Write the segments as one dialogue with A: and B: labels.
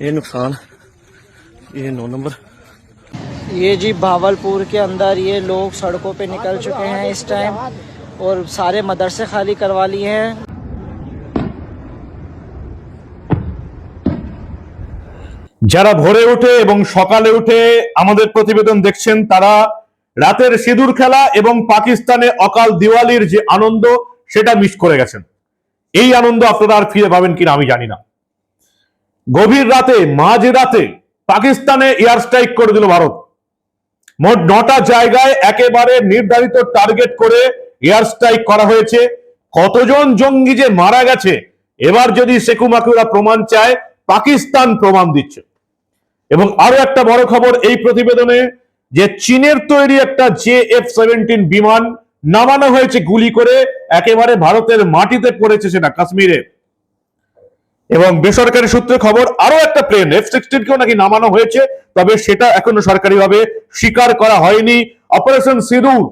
A: ये नुकसान ये नौ नंबर
B: ये जी भावलपुर के अंदर ये लोग सड़कों पे निकल चुके हैं इस टाइम और सारे मदरसे खाली करवा लिए हैं
C: যারা ভোরে উঠে এবং সকালে উঠে আমাদের প্রতিবেদন দেখছেন তারা রাতের সিঁদুর খেলা এবং পাকিস্তানে অকাল দিওয়ালির যে আনন্দ সেটা মিস করে গেছেন এই আনন্দ আপনারা আর ফিরে পাবেন কিনা আমি জানি না গভীর রাতে, মাঝ রাতে পাকিস্তানে এয়ার স্ট্রাইক করে দিল ভারত। মোট নটা জায়গায় একেবারে নির্ধারিত টার্গেট করে এয়ার স্ট্রাইক করা হয়েছে। কতজন জঙ্গি যে মারা গেছে, এবার যদি সেকু মাকুরা প্রমাণ চায়, পাকিস্তান প্রমাণ দিচ্ছে। এবং আরও একটা বড় খবর এই প্রতিবেদনে, যে চীনের তৈরি একটা জে এফ সেভেন্টিন বিমান নামানো হয়েছে গুলি করে, একেবারে ভারতের মাটিতে পড়েছে সেটা কাশ্মীরে এবং বেসরকারি সূত্রে খবর আরও একটা প্লেন এফ সিক্সটিন কেও নাকি নামানো হয়েছে, তবে সেটা এখনও সরকারিভাবে স্বীকার করা হয়নি। অপারেশন সিঁদুর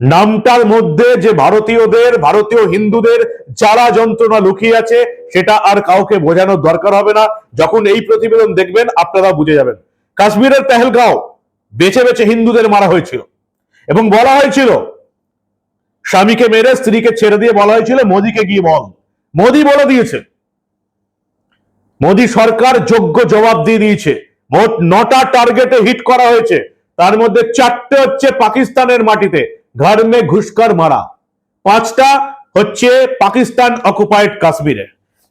C: নামটার মধ্যে যে ভারতীয়দের, ভারতীয় হিন্দুদের জ্বালা যন্ত্রণা লুকিয়ে আছে, সেটা আর কাউকে বোঝানোর দরকার হবে না। যখন এই প্রতিবেদন দেখবেন আপনারা বুঝে যাবেন। কাশ্মীরের পেহেলগাঁও, বেছে বেছে হিন্দুদের মারা হয়েছিল। এবং বলা হয়েছিল, স্বামীকে মেরে, স্ত্রীকে ছেড়ে দিয়ে বলা হয়েছিল, মোদিকে গিয়ে বল। মোদি বলে দিয়েছে মোদি সরকার যোগ্য জবাব দিয়ে দিয়েছে। মোট নটা টার্গেটে হিট করা হয়েছে। তার মধ্যে চারটে হচ্ছে পাকিস্তানের মাটিতে। ঘর মে ঘুষকার মারা। পাঁচটা হচ্ছে পাকিস্তান অকুপাইড কাশ্মীরে।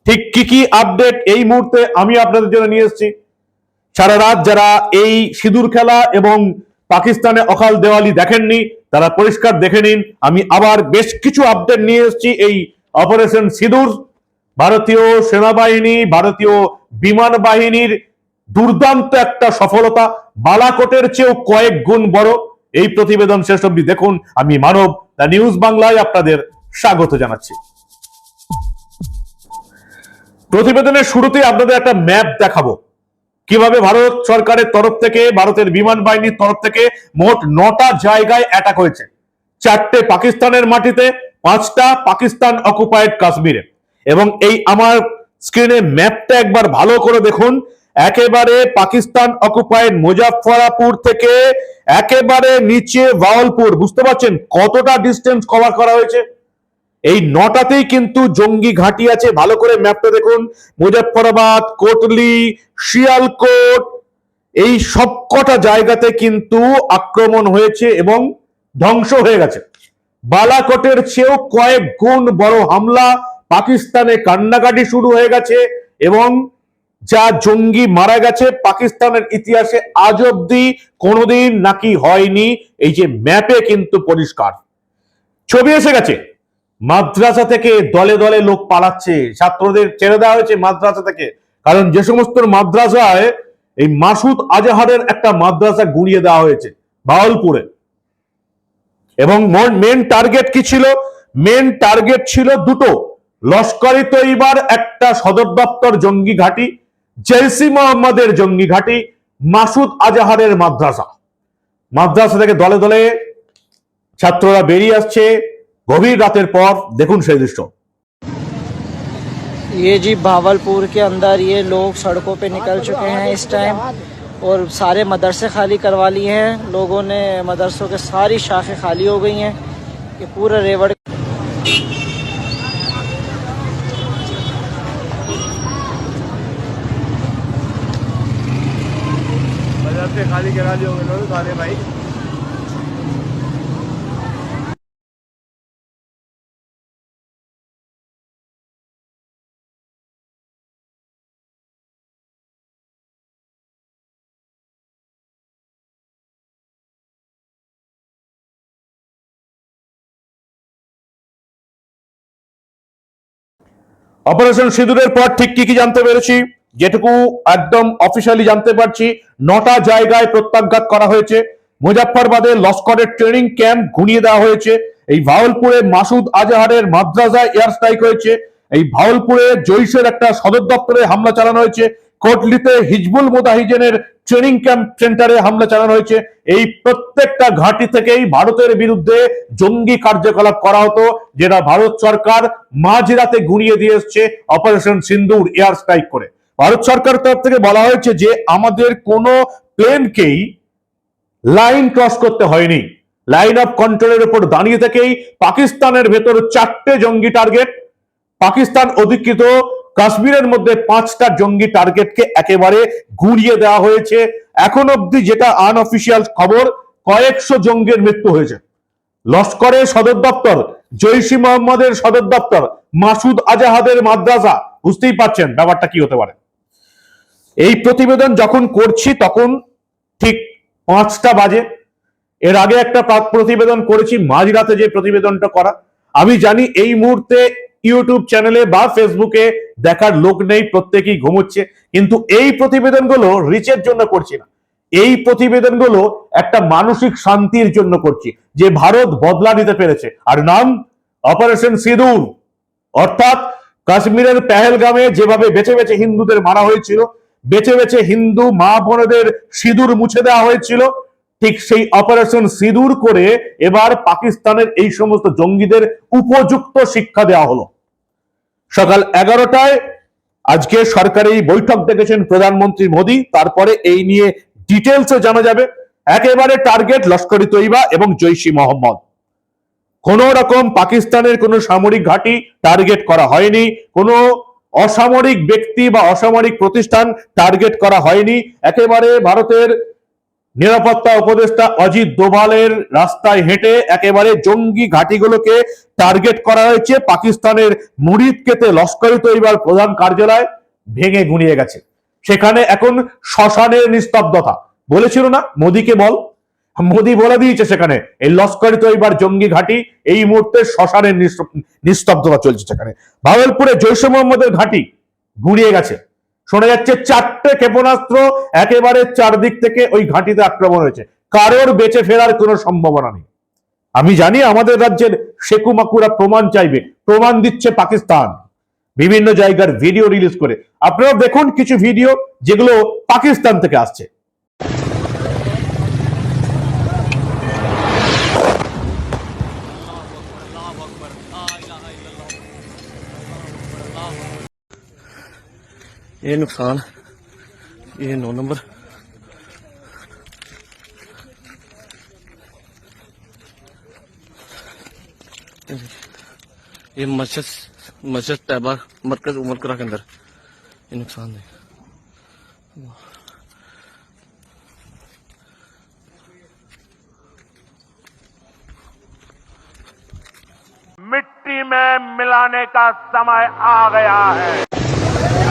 C: ঠিক কি কি আপডেট এই মুহূর্তে আমি আপনাদের জন্য নিয়ে এসেছি। সারা রাত যারা এই সিঁদুর খেলা এবং পাকিস্তানে অকাল দেওয়ালি দেখেননি, তারা পরিষ্কার দেখে নিন। আমি আবার বেশ কিছু আপডেট নিয়ে এসেছি এই অপারেশন সিঁদুর। ভারতীয় সেনাবাহিনী, ভারতীয় বিমান বাহিনীর দুর্দান্ত একটা সফলতা। বালাকোটের চেয়েও কয়েক গুণ বড় এই প্রতিবেদন শেষ অব্দি দেখুন, আমি মানব, দ্য নিউজ বাংলায় আপনাদের স্বাগত জানাচ্ছি। প্রতিবেদনের শুরুতে আপনাদের একটা ম্যাপ দেখাবো। কীভাবে ভারত সরকারের তরফ থেকে, ভারতের বিমান বাহিনীর তরফ থেকে মোট নটা জায়গায় অ্যাটাক হয়েছে। চারটে পাকিস্তানের মাটিতে, পাঁচটা পাকিস্তান অকুপায়েড কাশ্মীরে। এবং এই আমার স্ক্রিনে ম্যাপটা একবার ভালো করে দেখুন। একেবারে পাকিস্তান অকুপাইড মুজাফফরাপুর থেকে একেবারে নিচে ভাওয়ালপুর বুঝতে পারছেন কতটা ডিস্টেন্স কভার করা হয়েছে? এই নটাতেই কিন্তু জঙ্গি ঘাঁটি আছে। ভালো করে ম্যাপটা দেখুন। মুজফ্ফরাবাদ, কোটলি, শিয়ালকোট, এই সবকটা জায়গাতে কিন্তু আক্রমণ হয়েছে এবং ধ্বংস হয়ে গেছে। বালাকোটের চেয়েও কয়েক গুণ বড় হামলা পাকিস্তানে কান্নাকাটি শুরু হয়ে গেছে এবং যা জঙ্গি মারা গেছে পাকিস্তানের ইতিহাসে আজ অব্দি কোনোদিন নাকি হয়নি। এই যে ম্যাপে কিন্তু পরিষ্কার। ছবি এসে গেছে। মাদ্রাসা থেকে দলে দলে লোক পালাচ্ছে। ছাত্রদের ছেড়ে দেওয়া হয়েছে মাদ্রাসা থেকে। কারণ যে সমস্ত মাদ্রাসায় এই মাসুদ আজাহারের একটা মাদ্রাসা গুড়িয়ে দেওয়া হয়েছে বাউলপুরে। এবং মেন টার্গেট কি ছিল? মেন টার্গেট ছিল দুটো। লস্করি তৈবার একটা সদর দপ্তর জঙ্গি ঘাঁটি জেলসি মোহাম্মদের জঙ্গি ঘাঁটি মাসুদ আজাহারের মাদ্রাসা মাদ্রাসা থেকে দলে দলে ছাত্ররা বেরিয়ে আসছে গভীর রাতের পর দেখুন সেই দৃশ্য
B: ये जी भावलपुर के अंदर ये लोग सड़कों पे निकल चुके हैं इस टाइम और सारे मदरसे खाली करवा लिए हैं लोगों ने मदरसों के सारी शाखें खाली हो गई हैं ये पूरा रेवड़
D: मदरसे खाली करा लिए होंगे लोग सारे भाई
C: অপারেশন সিঁদুরের পর ঠিক কি কি জানতে পেরেছি যেটুকু একদম অফিসিয়ালি জানতে পারছি, নটা জায়গায় প্রত্যাঘাত করা হয়েছে। মুজাফফরবাদে লস্করের ট্রেনিং ক্যাম্প ঘুরিয়ে দেওয়া হয়েছে। এই ভাওলপুরে মাসুদ আজাহারের মাদ্রাসায় এয়ার স্ট্রাইক হয়েছে। এই ভাওলপুরে জৈশের একটা সদর দপ্তরে হামলা চালানো হয়েছে। কোটলিতে হিজবুল মুদাহিজেনের ট্রেনিং ক্যাম্প সেন্টারে হামলা চালানো হয়েছে। এই প্রত্যেকটা ঘাঁটি থেকেই ভারতের বিরুদ্ধে জঙ্গি কার্যকলাপ করা হতো, যেটা ভারত সরকার মাঝরাতে গুড়িয়ে দিয়ে এসছে অপারেশন সিন্দুর এয়ার স্ট্রাইক করে। ভারত সরকার তরফ থেকে বলা হয়েছে যে আমাদের কোনো প্লেনকেই লাইন ক্রস করতে হয়নি। লাইন অফ কন্ট্রোলের উপর দাঁড়িয়ে থেকেই পাকিস্তানের ভেতর চারটে জঙ্গি টার্গেট, পাকিস্তান অধিকৃত কাশ্মীরের মধ্যে পাঁচটা জঙ্গি টার্গেটকে একেবারে গুড়িয়ে দেওয়া হয়েছে। এখন অবধি যেটা আনঅফিসিয়াল খবর, কয়েকশো জঙ্গির মৃত্যু হয়েছে। লস্করের সদর দপ্তর, জৈশি মোহাম্মদের সদর দপ্তর, মাসুদ আজাহাদের মাদ্রাসা, বুঝতেই পারছেন ব্যাপারটা কি হতে পারে। এই প্রতিবেদন যখন করছি, তখন ঠিক পাঁচটা বাজে। এর আগে একটা প্রতিবেদন করেছি, মাঝরাতে যে প্রতিবেদনটা করা। আমি জানি এই মুহূর্তে ইউটিউব চ্যানেলে বা ফেসবুকে দেখার লোক নেই, প্রত্যেকেই ঘুমোচ্ছে। কিন্তু এই প্রতিবেদনগুলো রিচের জন্য করছি না। এই প্রতিবেদনগুলো একটা মানসিক শান্তির জন্য করছি, যে ভারত বদলা নিতে পেরেছে। আর নাম, অপারেশন সিঁদুর। অর্থাৎ কাশ্মীরের পেহেলগামে যেভাবে বেছে বেছে হিন্দুদের মারা হয়েছিল বেছে বেছে হিন্দু মা বোনেদের সিঁদুর মুছে দেওয়া হয়েছিল। ঠিক সেই অপারেশন সিঁদুর করে এবার পাকিস্তানের এই সমস্ত জঙ্গিদের উপযুক্ত শিক্ষা দেওয়া হলো। সকাল এগারোটায় আজকে সরকারি বৈঠক ডেকেছেন প্রধানমন্ত্রী মোদী। তারপরে এই নিয়ে ডিটেলসে জানা যাবে। একেবারে টার্গেট লস্করি তৈবা এবং জৈশি মোহাম্মদ। কোন রকম পাকিস্তানের কোনো সামরিক ঘাঁটি টার্গেট করা হয়নি। কোনো অসামরিক ব্যক্তি বা অসামরিক প্রতিষ্ঠান টার্গেট করা হয়নি। একেবারে ভারতের নিরাপত্তা উপদেষ্টা অজিত দোভালের রাস্তায় হেঁটে একেবারে জঙ্গি ঘাঁটিগুলোকে টার্গেট করা হয়েছে। পাকিস্তানের মুরিদকেতে লস্করি তৈবার প্রধান কার্যালয় ভেঙে গুঁড়িয়ে গেছে। সেখানে এখন শ্মশানের নিস্তব্ধতা। বলেছিল না? মোদীকে বল। মোদী বলে দিয়েছে সেখানে, এই লস্করি তৈবার জঙ্গি ঘাঁটি এই মুহূর্তে শ্মশানের নিস্তব- নিস্তব্ধতা চলছে সেখানে। ভাগলপুরে জৈশ মোহাম্মদের ঘাঁটি গুঁড়িয়ে গেছে। শোনা যাচ্ছে চারটে ক্ষেপণাস্ত্র একেবারে চারদিক থেকে ওই ঘাঁটিতে আক্রমণ হয়েছে। কারোর বেঁচে ফেরার কোনো সম্ভাবনা নেই। আমি জানি আমাদের রাজ্যের শেকু মাকুরা প্রমাণ চাইবে, প্রমাণ দিচ্ছে পাকিস্তান। বিভিন্ন জায়গার ভিডিও রিলিজ করে। আপনারা দেখুন কিছু ভিডিও যেগুলো পাকিস্তান থেকে আসছে।
A: ये नुकसान, ये नौ नंबर। ये मस्जिद मस्जिद तैबा मरकज उमरकरा के अंदर। ये नुकसान है।
D: मिट्टी में मिलाने का समय आ गया है।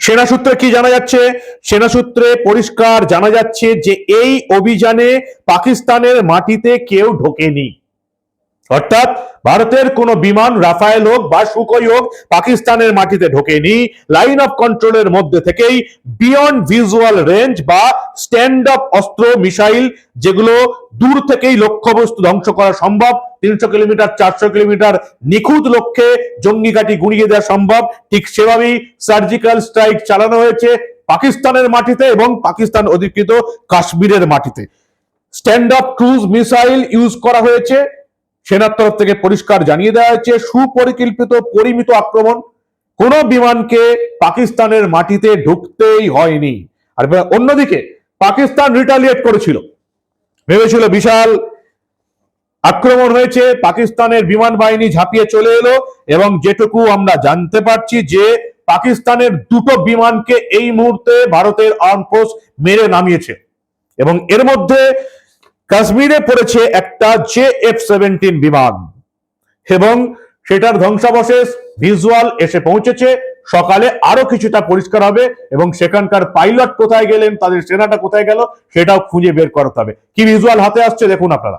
C: সেনা সূত্রে কি জানা যাচ্ছে? সেনা সূত্রে পরিষ্কার জানা যাচ্ছে যে এই অভিযানে পাকিস্তানের মাটিতে কেউ ঢোকেনি। অর্থাৎ ভারতের কোন বিমান, রাফায়েল হোক বা সুকই হোক, পাকিস্তানের মাটিতে ঢোকেনি। লাইন অফ কন্ট্রোলের মধ্যে থেকেই বিয়ন্ড ভিজুয়াল রেঞ্জ বা স্ট্যান্ড অফ অস্ত্র মিসাইল যেগুলো দূর থেকেই লক্ষ্যবস্তু ধ্বংস করা সম্ভব। তিনশো কিলোমিটার, চারশো কিলোমিটার নিখুঁত লক্ষ্যে জঙ্গি গুঁড়িয়ে দেওয়া সম্ভব। ঠিক সেভাবেই সার্জিক্যাল স্ট্রাইক চালানো হয়েছে পাকিস্তানের মাটিতে এবং পাকিস্তান অধিকৃত কাশ্মীরের মাটিতে। Stand off cruise missile use করা হয়েছে। সেনার তরফ থেকে পরিষ্কার জানিয়ে দেওয়া হয়েছে, সুপরিকল্পিত পরিমিত আক্রমণ কোন বিমানকে পাকিস্তানের মাটিতে ঢুকতেই হয়নি। আর অন্যদিকে পাকিস্তান রিটালিয়েট করেছিল। ভেবেছিল বিশাল আক্রমণ হয়েছে, পাকিস্তানের বিমান বাহিনী ঝাঁপিয়ে চলে এলো এবং যেটুকু আমরা জানতে পারছি যে পাকিস্তানের দুটো বিমানকে এই মুহূর্তে ভারতের আর্ম ফোর্স মেরে নামিয়েছে। এবং এর মধ্যে কাশ্মীরে পড়েছে একটা জে এফ সেভেন্টিন বিমান এবং সেটার ধ্বংসাবশেষ ভিজুয়াল এসে পৌঁছেছে। সকালে আরও কিছুটা পরিষ্কার হবে এবং সেখানকার পাইলট কোথায় গেলেন, তাদের সেনাটা কোথায় গেল, সেটাও খুঁজে বের করতে হবে। কি ভিজুয়াল হাতে আসছে দেখুন আপনারা।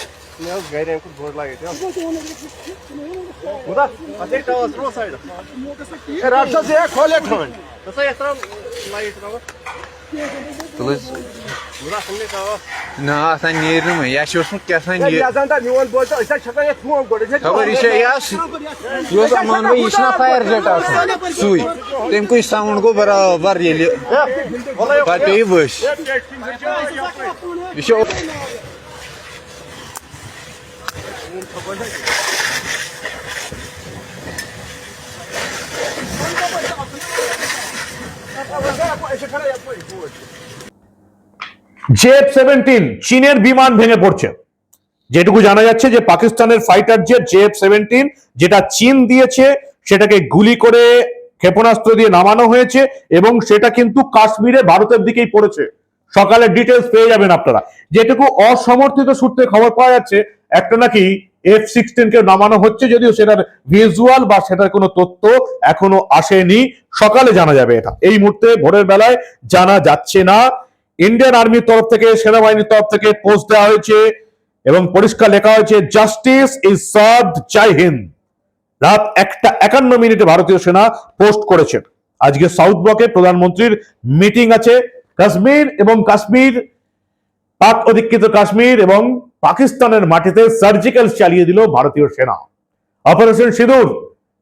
E: Biraz gayrimenkul borçlar Bu da hazır tavası mı olsaydı? Herhalde ya koletman. Nasıl yatırım? Kılıç. Na sen yerin mi? Yaşıyorsun ki sen yer. Ya da nivan bolta işte şaka şey ya tuğam gode. Haber işe ya. Yo zaman ve işna fire jet asın. Suy. Tem ko samun ko beraber yeli.
C: JF seventeen চীনের বিমান ভেঙে পড়ছে। যেটুকু জানা যাচ্ছে যে পাকিস্তানের fighter jet JF seventeen যেটা চীন দিয়েছে, সেটাকে গুলি করে ক্ষেপণাস্ত্র দিয়ে নামানো হয়েছে এবং সেটা কিন্তু কাশ্মীরে ভারতের দিকেই পড়েছে। সকালে ডিটেলস পেয়ে যাবেন আপনারা। যেটুকু অসমর্থিত সূত্রে খবর পাওয়া যাচ্ছে, একটা নাকি এফ সিক্সটিন কে নামানো হচ্ছে যদিও সেটার ভিজুয়াল বা সেটার কোনো তথ্য এখনও আসেনি। সকালে জানা যাবে এটা। এই মুহূর্তে ভোরের বেলায় জানা যাচ্ছে না। ইন্ডিয়ান আর্মির তরফ থেকে, সেনাবাহিনীর তরফ থেকে পোস্ট দেওয়া হয়েছে এবং পরিষ্কার লেখা হয়েছে justice is served Jai Hind রাত একটা একান্ন মিনিটে ভারতীয় সেনা পোস্ট করেছে। আজকে সাউথ ব্লকে প্রধানমন্ত্রীর মিটিং আছে। কাশ্মীর এবং কাশ্মীর, পাক অধিকৃত কাশ্মীর এবং পাকিস্তানের মাটিতে সার্জিক্যাল চালিয়ে দিল ভারতীয় সেনা। অপারেশন সিঁদুর,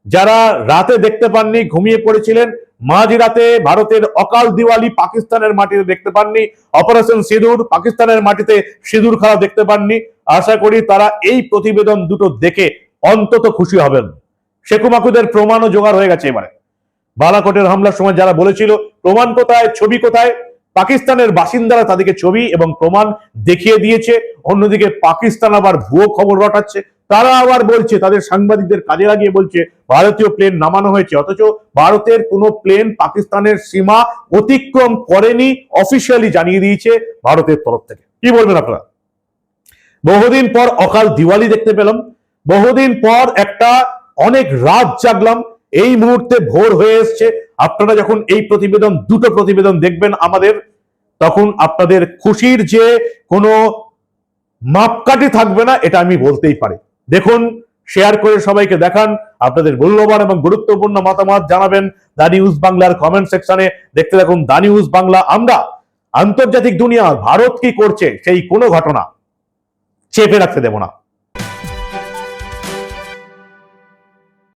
C: যারা রাতে দেখতে পাননি, ঘুমিয়ে পড়েছিলেন মাঝরাতে ভারতের অকাল দিওয়ালি পাকিস্তানের মাটিতে দেখতে পাননি অপারেশন সিঁদুর, পাকিস্তানের মাটিতে সিঁদুর খেলা দেখতে পাননি। আশা করি তারা এই প্রতিবেদন দুটো দেখে অন্তত খুশি হবেন। শেকুমাকুদের প্রমাণও জোগাড় হয়ে গেছে এবারে। বালাকোটের হামলার সময় যারা বলেছিল, প্রমাণ কোথায়? ছবি কোথায়? পাকিস্তানের বাসিন্দারা তাদেরকে ছবি এবং প্রমাণ দেখিয়ে দিয়েছে। অন্যদিকে পাকিস্তান আবার ভুয়ো খবর রটাচ্ছে। তারা আবার বলছে, তাদের সাংবাদিকদের কাজে লাগিয়ে বলছে, ভারতীয় প্লেন নামানো হয়েছে। অথচ ভারতের কোনো প্লেন পাকিস্তানের সীমা অতিক্রম করেনি অফিসিয়ালি জানিয়ে দিয়েছে ভারতের তরফ থেকে। কি বলবেন আপনারা? বহুদিন পর অকাল দিওয়ালি দেখতে পেলাম। বহুদিন পর একটা অনেক রাত জাগলাম। এই মুহূর্তে ভোর হয়ে এসছে। আপনারা যখন এই প্রতিবেদন, দুটো প্রতিবেদন দেখবেন আমাদের, তখন আপনাদের খুশির যে কোনো মাপকাঠি থাকবে না, এটা আমি বলতেই পারি। দেখুন শেয়ার করে সবাইকে দেখান, আপনাদের মূল্যবান এবং গুরুত্বপূর্ণ মতামত জানাবেন দা নিউজ বাংলার কমেন্ট সেকশনে দেখতে দেখুন দা নিউজ বাংলা। আমরা আন্তর্জাতিক দুনিয়া, ভারত কি করছে, সেই কোনো ঘটনা চেপে রাখতে দেব না।